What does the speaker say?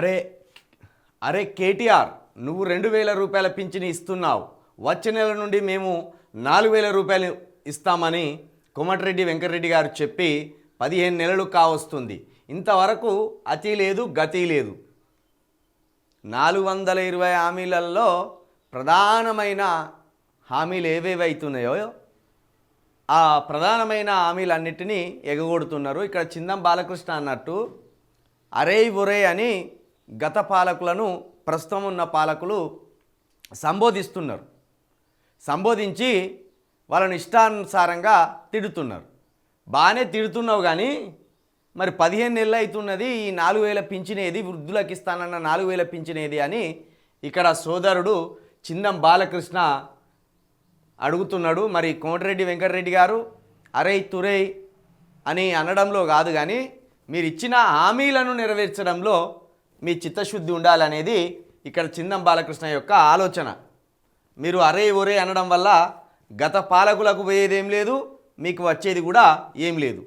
అరే అరే కేటీఆర్ నువ్వు రెండు వేల రూపాయల పింఛను ఇస్తున్నావు. వచ్చే నెల నుండి మేము నాలుగు వేల రూపాయలు ఇస్తామని కోమటిరెడ్డి వెంకటరెడ్డి గారు చెప్పి పదిహేను నెలలు కావస్తుంది. ఇంతవరకు అతి లేదు గతి లేదు. నాలుగు వందల ఇరవై హామీలలో ప్రధానమైన హామీలు ఏవేవైతున్నాయో ఆ ప్రధానమైన హామీలన్నిటినీ ఎగగొడుతున్నారు. ఇక్కడ చిందం బాలకృష్ణ అన్నట్టు అరే ఒరే అని గత పాలకులను ప్రస్తుతం ఉన్న పాలకులు సంబోధిస్తున్నారు. సంబోధించి వాళ్ళని ఇష్టానుసారంగా తిడుతున్నారు. బాగానే తిడుతున్నావు కానీ మరి పదిహేను నెలలు అవుతున్నది ఈ నాలుగు వేల పింఛనేది వృద్ధులకు ఇస్తానన్న నాలుగు వేల పింఛనేది అని ఇక్కడ సోదరుడు చిందం బాలకృష్ణ అడుగుతున్నాడు. మరి కోమటిరెడ్డి వెంకటరెడ్డి గారు అరే తురై అని అనడంలో కాదు కానీ మీరు ఇచ్చిన హామీలను నెరవేర్చడంలో మీ చిత్తశుద్ధి ఉండాలనేది ఇక్కడ చిందం బాలకృష్ణ యొక్క ఆలోచన. మీరు అరే ఒరే అనడం వల్ల గత పాలకులకు పోయేదేం లేదు మీకు వచ్చేది కూడా ఏం లేదు.